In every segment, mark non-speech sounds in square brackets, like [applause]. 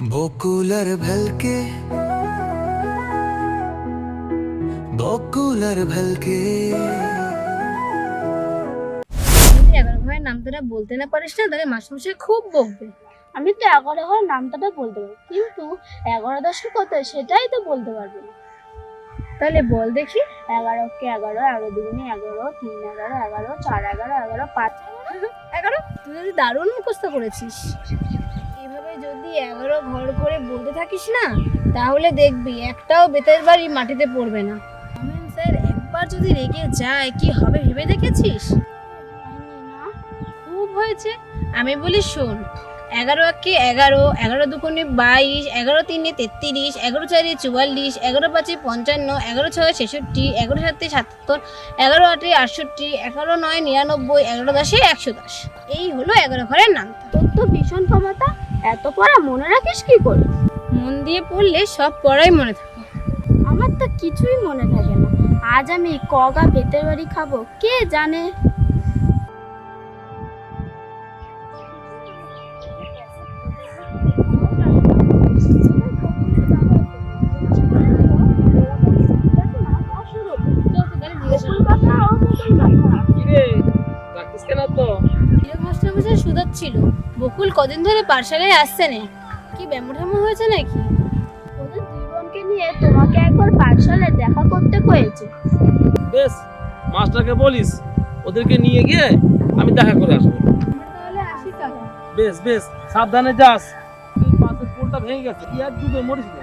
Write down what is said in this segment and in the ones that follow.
বকুলার ভেলকে বকুলার ভেলকে। যদি এগারো ঘরের নাম বলতে না পারিস না তাহলে মাসমশাই খুব বকবে। আমি তো এগারো ঘরের নামটা বলতে পারব কিন্তু এগারো দশের কত সেটাই তো বলতে পারব না। তাহলে বল দেখি। এগারোকে এগারো এগারো দুগুণে এগারো তিন এগারো এগারো চার এগারো এগারো পাঁচ। এগারো? তুই যদি দারুণ মুখস্থ করেছিস। এভাবে যদি এগারো ঘর করে বলতে থাকিস না তাহলে দেখবি একটাও বেতের বাড়ি মাটিতে পড়বে না। স্যার একবার যদি রেগে যায় কি হবে ভেবে দেখেছিস? খুব হয়েছে। আমি বলি শোন এগারো একে এগারো এগারো দুগুণে বাইশ এগারো তিনে তেত্রিশ এগারো চারে চুয়াল্লিশ এগারো পাঁচে পঞ্চান্ন এগারো ছয় ছেষট্টি এগারো সাতে সাতাত্তর এগারো আটে আটষট্টি এগারো নয় নিরানব্বই এগারো দশে একশো দশ। এই হলো এগারো ঘরের নাম। তোর তো ভীষণ ক্ষমতা এত পড়া মনে রাখিস কি করে? মন দিয়ে পড়লে সব পড়াই মনে থাকে। আমার তো কিছুই মনে থাকে না। আজ আমি কগা ভেতের বাড়ি খাব কে জানে? কদিন ধরে পাঠশালায় আসছে না। কি ব্যামোঠামো হয়েছে নাকি? ওদের দুই বোনকে নিয়ে তোমাকে একবার পাঠশালায় দেখা করতে কয়েছে। বেশ মাস্টারকে বলিস ওদেরকে নিয়ে গিয়ে আমি দেখা করে আসব। তাহলে আসি কাকা বেশ বেশ সাবধানে যাস। তুই পাশের পোলটা ভেঙে গেছে। কি আর ডুবে মরিস না।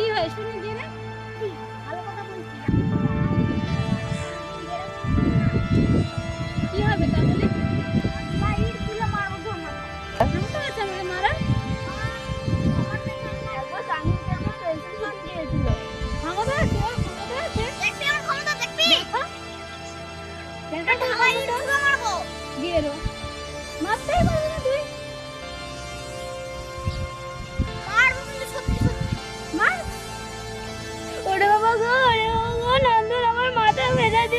কি হয়? শুনে জেনে ভালো কথা বলছি। কি হবে তাহলে? বাইর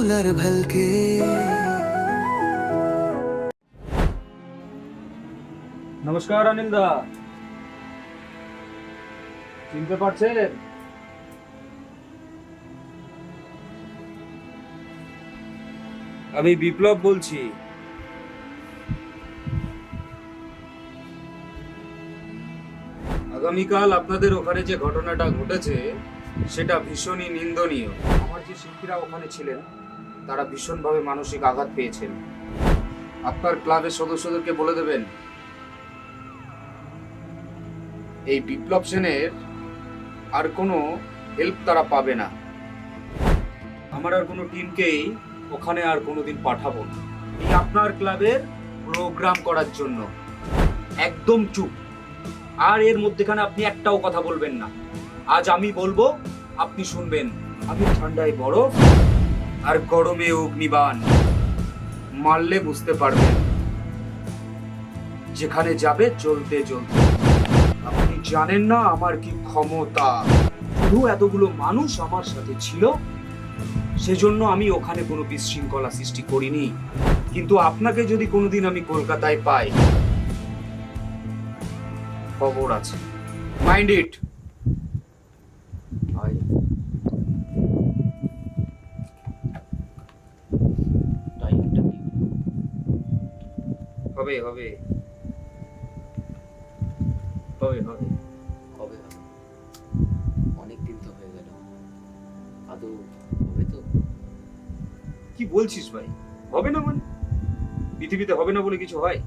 বকুলার ভেলকে। নমস্কার অনিল দা চিনতে পারছেন? আমি বিপ্লব বলছি। আগামীকাল আপনাদের ওখানে যে ঘটনাটা ঘটেছে, সেটা ভীষণই নিন্দনীয়। আমার যে শিল্পীরা ওখানে ছিলেন তারা ভীষণভাবে মানসিক আঘাত পেয়েছেন। আপনার ক্লাবের সদস্যদেরকে বলে দেবেন, এই বিপ্লব সেনের আর কোনো হেল্প তারা পাবে না। আমার আর কোনো টিমকেই ওখানে আর কোনোদিন পাঠাবো না। এই আপনার ক্লাবের প্রোগ্রাম করার জন্য। একদম চুপ। আর এর মধ্যেখানে আপনি একটাও কথা বলবেন না। আজ আমি বলব, আপনি শুনবেন। আমি ঠান্ডায় বরফ আর গরমে অগ্নিবাণ। মারলে বুঝতে পারবেন যেখানে যাবে চলতে চলতে আপনি জানেন না আমার কি ক্ষমতা। শুধু এতগুলো মানুষ আমার সাথে ছিল। সেজন্য আমি ওখানে কোনো বিশৃঙ্খলা সৃষ্টি করিনি। কিন্তু আপনাকে যদি কোনোদিন আমি কলকাতায় পাই, খবর আছে। মাইন্ড ইট ভাই টাইগারটা কি হবে হবে। হবে হবে। হবে অনেক দিন তো হয়ে গেল। আদৌ হবে তো? কি বলছিস ভাই? হবে না মানে? পৃথিবীতে হবে না বলে কিছু হয়?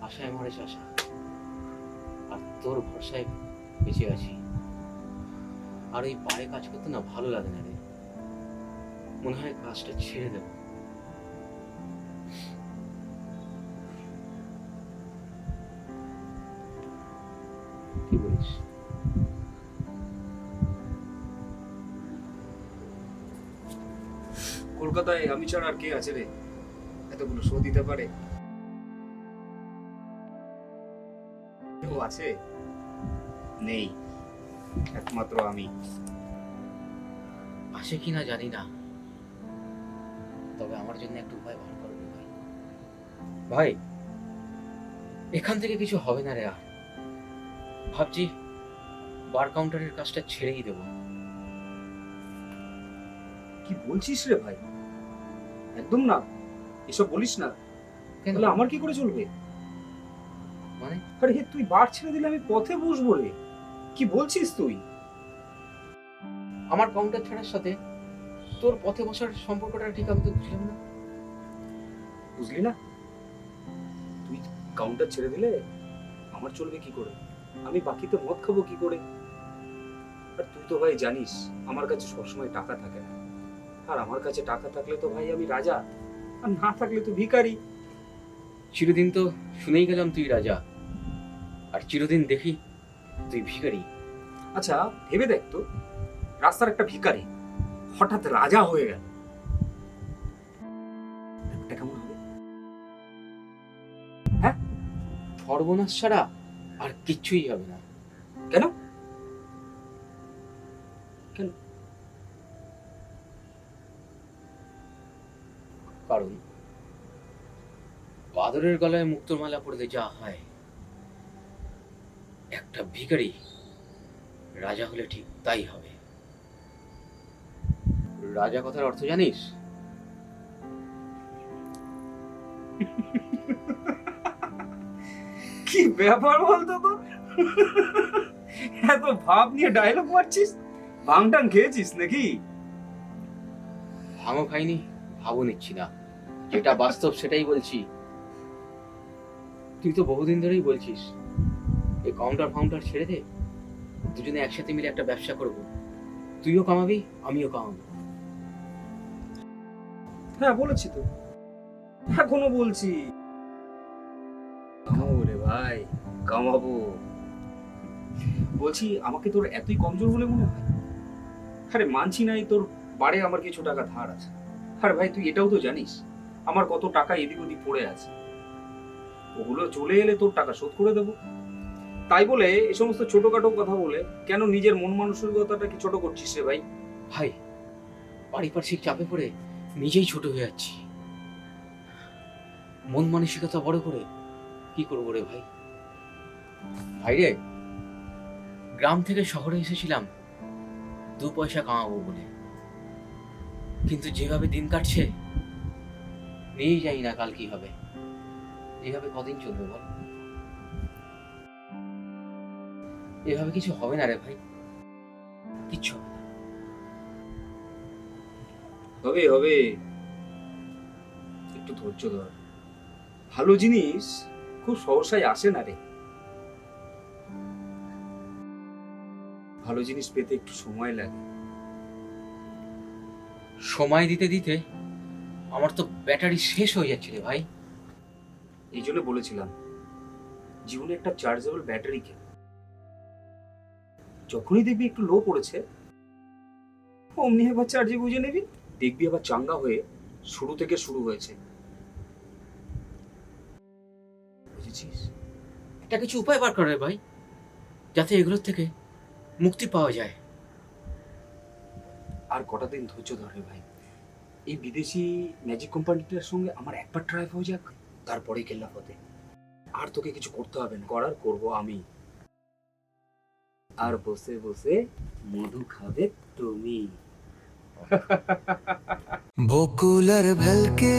আশায় মরে আশা। আর তোর ভরসায় বেঁচে আছি। আর এই পায়ে কাজ করতে না ভালো লাগে না রে। মনে হয় কাজটা ছেড়ে দেব। কলকাতায় আমি ছাড়া আর কে আছে রে? এতগুলো শো দিতে পারে? কেউ আছে? নেই। একমাত্র আমি। আসে কিনা জানি না। তবে আমার জন্য একটু উপায় বার করবে ভাই। ভাই? এখান থেকে কিছু হবে না রে আর। ভাবছি বার কাউন্টারের কাজটা ছেড়েই দেবো। কি বলছিস রে ভাই? একদম না। এসব বলিস না। কেন? তাহলে আমার কি করে চলবে? মানে? আরে তুই বার ছেড়ে দিলে আমি পথে বসবো রে। কি বলছিস তুই? আমার কাউন্টার ছাড়ার সাথে তোর পথে বসার সম্পর্কটা ঠিক আমি তো বুঝলাম না। বুঝলি না? তুই কাউন্টার ছেড়ে দিলে আমার চলবে কি করে? আমি বাকিতে মদ খাব কি করে? আর তুই তো ভাই জানিস আমার কাছে সবসময় টাকা থাকে না। আর আমার কাছে টাকা থাকলে তো ভাই আমি রাজা আর না থাকলে তো ভিখারি। চিরদিন তো শুনেই গেলাম তুই রাজা। আর চিরদিন দেখি তুই ভিখারি। আচ্ছা ভেবে দেখ তো রাস্তার একটা ভিখারি হঠাৎ রাজা হয়ে গেল। কেমন হবে? সর্বনাশ ছাড়া আর কিচ্ছুই হবে না। কেন? কারণ বাদরের গলায় মুক্তোর মালা পড়তে যা হয়, একটা ভিখারি রাজা হলে ঠিক তাই হবে। রাজা কথার অর্থ জানিস? কি ব্যাপার বলতো তো? এত ভাব নিয়ে ডায়লগ মারছিস? ভাংটাং খেয়েছিস নাকি? ভাঙও খাইনি ভাবও নিচ্ছি না। যেটা বাস্তব সেটাই বলছি। তুই তো বহুদিন ধরেই বলছিস এই কাউন্টার ফাউন্টার ছেড়ে দে। দুজনে একসাথে মিলে একটা ব্যবসা করব। তুইও কামাবি আমিও কামাবো। হ্যাঁ বলেছি তো। এখনও বলছি। ভাই, কামাবো। বলছি, আমাকে তোর এতই কমজোর বলে মনে হয়? আরে, মানছি নাই তোর বাড়ে আমার কিছু টাকা ধার আছে। আরে ভাই, তুই এটাও তো জানিস, আমার কত টাকা এদিক ওদিক পড়ে আছে। ওগুলো চলে এলে তোর টাকা শোধ করে দেবো। তাই বলে এই সমস্ত ছোটখাটো কথা বলে, কেন নিজের মন মানসিকতাটাকে ছোট করছিস রে ভাই? ভাই পারিপার্শ্বিক চাপে পড়ে নিজেই ছোট হয়ে যাচ্ছি। মন মানসিকতা বড় করে কি করব রে ভাই? ভাই রে, গ্রাম থেকে শহরে এসেছিলাম, দু পয়সা কামাবো বলে। কিন্তু যেভাবে দিন কাটছে, নিয়েই যাই না কাল কি হবে। এভাবে কদিন চলবে বল? এভাবে কিছু হবে না রে ভাই। কিচ্ছু হবে হবে। একটু ধৈর্য ধর। ভালো জিনিস খুব সহসাই আসে না রে। ভালো জিনিস পেতে একটু সময় লাগে। সময় দিতে দিতে আমার তো ব্যাটারি শেষ হয়ে যাচ্ছে রে ভাই। এই জন্য বলেছিলাম জীবনে একটা চার্জেবল ব্যাটারি কেন যখনই দেখবি একটু লো পড়েছে অমনি একবার চার্জে বুঝে নিবি। দেখবি আবার চাঙ্গা হয়ে শুরু থেকে শুরু হয়েছে। বুঝেছিস একটা কিছু উপায় বার করে ভাই যাতে এগুলোর থেকে মুক্তি পাওয়া যায়। আর কটা দিন ধৈর্য ধরে ভাই। এই বিদেশি ম্যাজিক কোম্পানিটার সঙ্গে আমার একবার ট্রাই হয়ে যাক তারপরেই কেল্লা হতে আর তোকে কিছু করতে হবে না করার করব আমি। আর বসে বসে মধু খাবে তুমি। বকুলার ভেলকে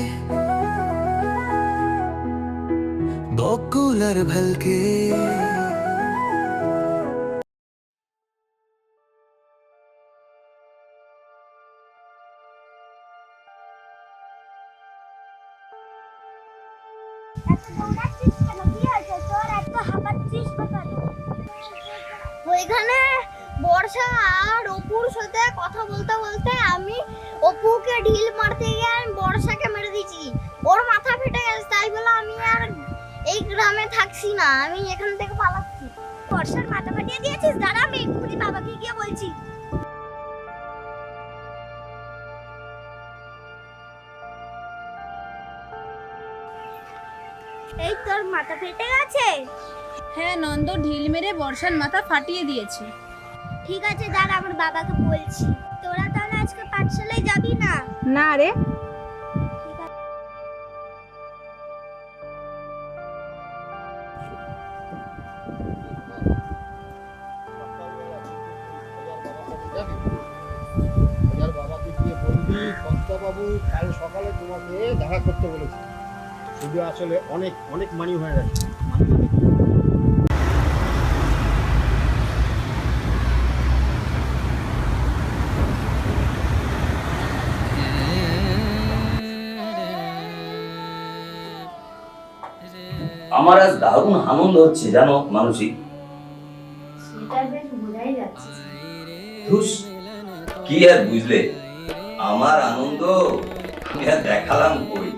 বকুলার ভেলকে। ওইখানে বর্ষা আর অপুর সাথে কথা বলতে বলতে আমি অপুকে ঢিল মারতে গিয়ে আমি বর্ষাকে মেরে দিয়েছি। ওর মাথা ফেটে গেছে, তাই বলে আমি আর এই গ্রামে থাকছি না আমি এখান থেকে পালাচ্ছি। বর্ষার মাথা ফাটিয়ে দিয়েছিস দাঁড়া আমি এক্ষুনি বাবাকে গিয়ে বলছি। এই তোর মাথা ফেটে গেছে? হ্যাঁ নন্দ ঢিল মেরে বর্ষার মাথা ফাটিয়ে দিয়েছে। ঠিক আছে দাঁড়া আমার বাবাকে বলছি। তোরা তাহলে আজকে পাঠশালায় যাবি না? না রে শুধু আসলে অনেক অনেক মানি হয়ে গেছে। আমার আজ দারুণ আনন্দ হচ্ছে জানো মানসিক যাচ্ছে। কি আর বুঝলে? আমার আনন্দ আমি আর দেখালাম কই?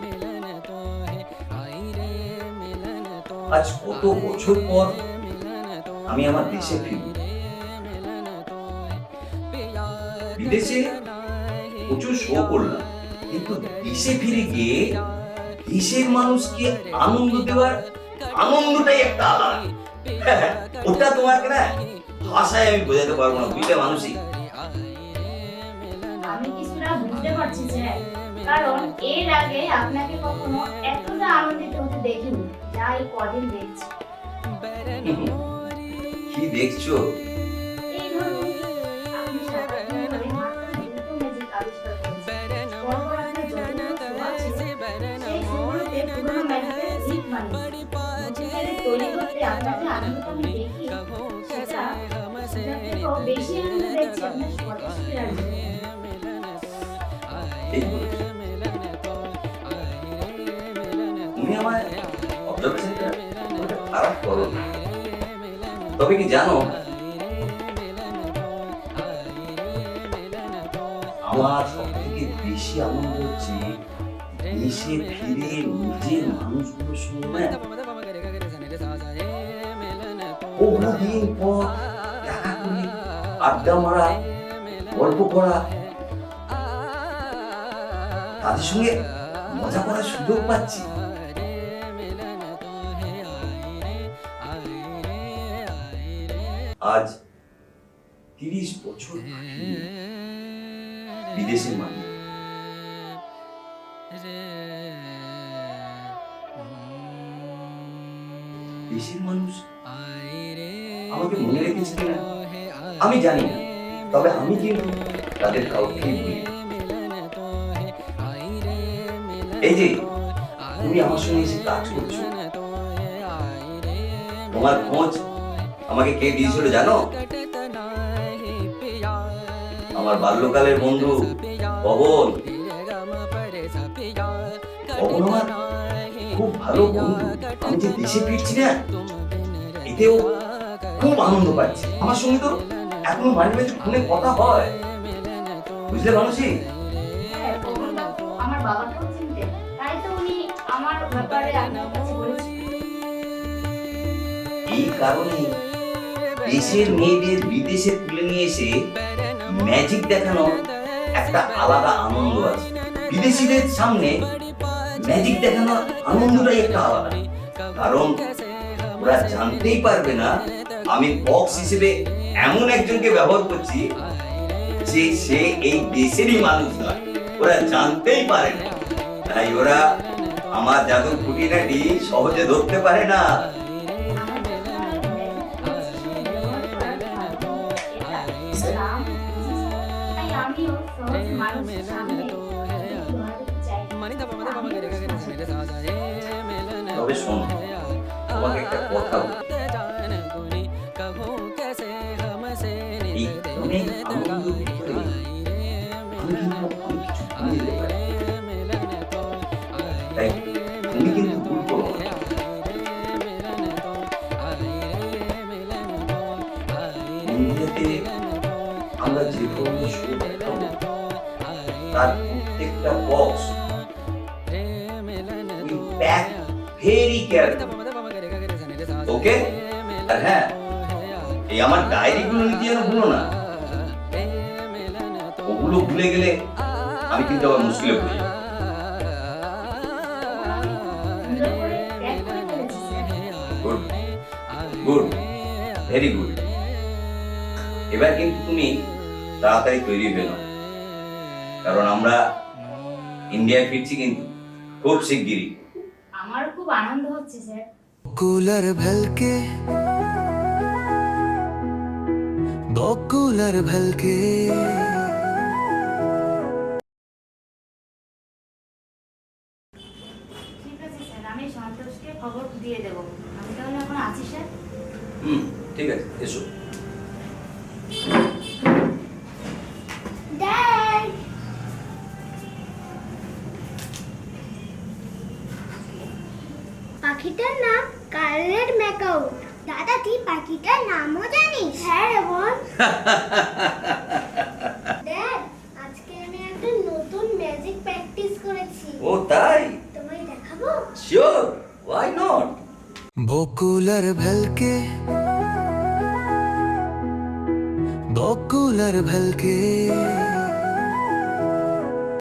আজ কত বছর পর আমি আমার দেশে ফিরব বিদেশে প্রচুর শো করলাম, কিন্তু দেশে ফিরে গিয়ে দেশের মানুষকে আনন্দ দেওয়ার আনন্দটাই একটা আলাদা। [laughs] ওটা তোমাকে না ভাষায় আমি বোঝাতে পারব না বুঝলে মানুষই। আমি কিছুটা বুঝতে পারছি যে কারণ এর আগে আপনাকে কখনো এতটা আনন্দিত হতে দেখিনি। যা এই কদিন দেখছি কি দেখছ এই ধরুন আপনি সারা দিন ধরে মাত্র দুটো ম্যাজিক আবিষ্কার করেছেন পরপর আপনার যতগুলো শো আছে সেই শোগুলোতে পুরোনো ম্যাজিকের হিট বানিয়েছেন তৈরি করতে আপনার যে আনন্দ আমি দেখি সেটা বেশি আনন্দ দেখছি আপনার স্বদেশী এই বলেছ। তুমি আমার অবজারভেশনটা খারাপ করো না। তবে কি জানো আমার সব বেশি আনন্দ হচ্ছে দেশে ফিরে নিজের মানুষগুলোর সঙ্গে বহুদিন পর দেখা করে আড্ডা মারা, গল্প করা, তাদের সঙ্গে মজা করার সুযোগ পাচ্ছি আজ তিরিশ বছর বাকি বিদেশের মাটি দেশের মানুষ আমাকে মনে রেখেছে কিনা? আমি জানি না। তবে আমি কিন্তু তাদের না। এই যে, তুমি আমার সঙ্গে এসে কাজ করছ। তোমার খোঁজ আমাকে কে দিয়েছিল জানো? আমার বাল্যকালের বন্ধু পবন। পবন আমার খুব ভালো বন্ধু। আমি যে দেশে ফিরছি না এতেও খুব আনন্দ পাচ্ছি। আমার সঙ্গে তো এখনও মাঝে মাঝে ফোনে কথা হয়। বুঝলে হ্যাঁ, খবর বাবু আমার বাবাকেও চিনতেন তাই তো উনি আমার ব্যাপারে আপনার কাছে বলেছিলেন এই কারণে দেশের মেয়েদের বিদেশে তুলে নিয়ে এসে ম্যাজিক দেখানো একটা আলাদা আনন্দ আছে। বিদেশিদের সামনে ম্যাজিক দেখানোর আনন্দটাই একটা আলাদা। কারণ ওরা জানতেই পারবে না, আমি বক্স হিসেবে এমন একজনকে ব্যবহার করছি যে সে এই দেশেরই মানুষ নয়। ওরা জানতেই পারে না। তাই ওরা আমার জাদু খুঁটিনাটি সহজে ধরতে পারে না। তবে শোন তোমাকে একটা কথা। এই অনেক আনন্দের তার প্রত্যেকটা box pack very careful okay আর হ্যাঁ এই আমার ডায়েরিগুলো নিতে যেন ভুলো না? ওগুলো ভুলে গেলে আমি কিন্তু আবার মুশকিলে পড়ে গুড ভেরি গুড এবার কিন্তু তুমি তাড়াতাড়ি তৈরি হয়ে নাও। কারণ আমরা ইন্ডিয়ায় ফিরছি কিন্তু খুব শিগগিরই। আমার খুব আনন্দ হচ্ছে স্যার। কুলার ভলকে বকুলার ভলকে। পাখিটার নাম কার্লেট ম্যাকাউ দাদা তুই পাখিটার নামও জানিস। হ্যাঁ রে বোন। [laughs] ড্যাড আজকে আমি একটা নতুন ম্যাজিক প্র্যাকটিস করেছি। ও তাই? তোমায় দেখাবো? শিওর ওয়াই নট বকুলর ভলকে বকুলর ভলকে।